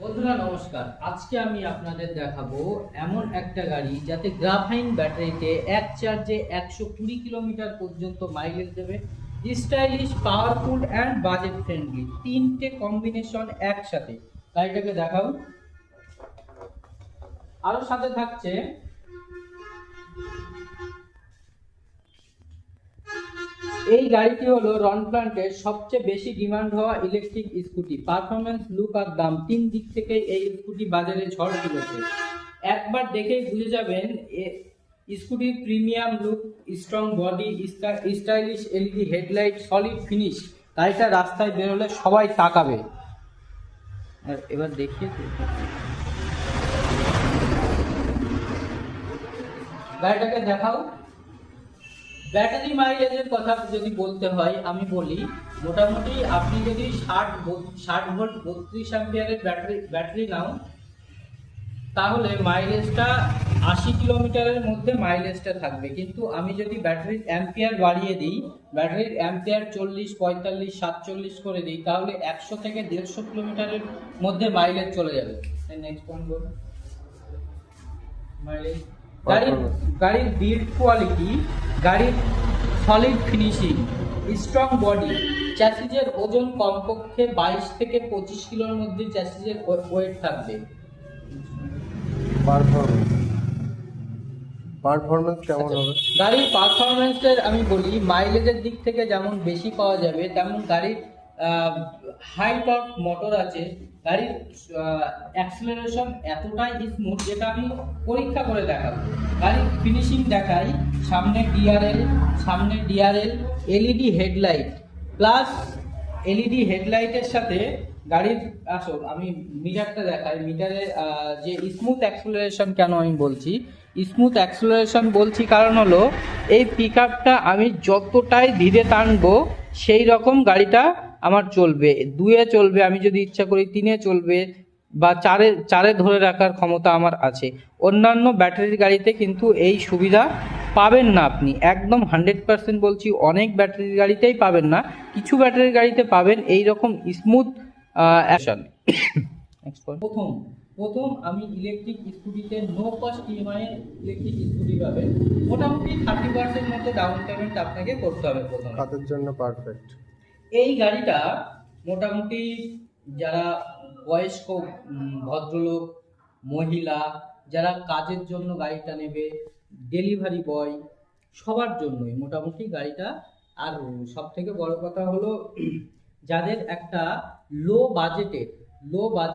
বন্ধুরা, নমস্কার। আজকে আমি আপনাদের দেখাবো এমন একটা গাড়ি যাতে গ্রাফাইন ব্যাটারিতে এক চার্জে একশো কুড়ি কিলোমিটার পর্যন্ত মাইলেজ দেবে। Stylish powerful and budget friendly তিনটে কম্বিনেশন একসাথে। গাড়িটাকে দেখাও। আরও সাথে থাকছে এই গাড়িটি হলো রন প্লান্টের সবচেয়ে বেশি ডিমান্ড হওয়া ইলেকট্রিক স্কুটি পারফরমেন্স লুক আর দাম তিন দিক থেকে এই স্কুটি বাজারে ঝড় তুলেছে। একবার দেখেই বুঝে যাবেন স্কুটির premium look strong body stylish LED headlight solid finish গাড়িটা রাস্তায় বেরোলে সবাই তাকাবে। আর এবার দেখিয়ে। গাড়িটাকে দেখাও। ব্যাটারি মাইলেজের কথা যদি বলতে হয়, আমি বলি, মোটামুটি আপনি যদি ষাট ষাট ভোল্ট বত্রিশ অ্যাম্পিয়ারের ব্যাটারি ব্যাটারি নাও, তাহলে মাইলেজটা আশি কিলোমিটারের মধ্যে মাইলেজটা থাকবে। কিন্তু আমি যদি ব্যাটারির অ্যাম্পিয়ার বাড়িয়ে দিই, ব্যাটারির অ্যাম্পিয়ার চল্লিশ, পঁয়তাল্লিশ, সাতচল্লিশ করে দিই, তাহলে একশো থেকে দেড়শো কিলোমিটারের মধ্যে মাইলেজ চলে যাবে। নেক্সট পয়েন্ট বলুন? মাইলেজ? গাড়ির গাড়ির বিল্ড কোয়ালিটি গাড়ির সলিড ফিনিশিং স্ট্রং বডি চ্যাসিজের ওজন কমপক্ষে বাইশ থেকে পঁচিশ কিলোর মধ্যে চ্যাসিজের ওয়েট থাকবে। পারফরমেন্স পারফরমেন্স কেমন আচ্ছা, হবে? গাড়ির পারফরমেন্সের আমি বলি মাইলেজের দিক থেকে যেমন বেশি পাওয়া যাবে তেমন গাড়ির হাই টর্ক মোটর আছে, গাড়ির অ্যাক্সিলারেশন এতটাই স্মুথ যেটা আমি পরীক্ষা করে দেখাবো। গাড়ির ফিনিশিং দেখাই, সামনে ডিআরএল সামনে DRL LED headlight plus LED হেডলাইটের সাথে গাড়ির, আসো, আমি মিটারটা দেখাই, মিটারে যে স্মুথ অ্যাক্সেলারেশন কেন আমি বলছি? স্মুথ অ্যাক্সেলারেশন বলছি কারণ হলো, এই পিক আমি যতটাই ধীরে টানবো, সেই রকম গাড়িটা আমার চলবে, দুয়ে চলবে, আমি যদি ইচ্ছা করি তিনে চলবে বা চারে চারে ধরে রাখার ক্ষমতা আমার আছে। অন্যান্য ব্যাটারির গাড়িতে কিন্তু এই সুবিধা পাবেন না আপনি। একদম হান্ড্রেড পার্সেন্ট বলছি, অনেক ব্যাটারির গাড়িতেই পাবেন না। কিছু ব্যাটারির গাড়িতে পাবেন এই রকম স্মুথ অ্যাকশন প্রথম প্রথম আমি ইলেকট্রিক স্কুটিতে no cost EMI electric scooty পাবেন। মোটামুটি থার্টি পার্সেন্ট মতো ডাউন পেমেন্ট আপনাকে করতে হবে প্রথম। কাদের জন্য পারফেক্ট এই গাড়িটা মোটামুটি যারা বয়স্ক ভদ্রলোক, মহিলা, যারা কাজের জন্য গাড়িটা নেবে ডেলিভারি বয় সবার জন্যই মোটামুটি গাড়িটা। আর সব থেকে বড় কথা হলো, যাদের একটা লো বাজেটের লো বাজেট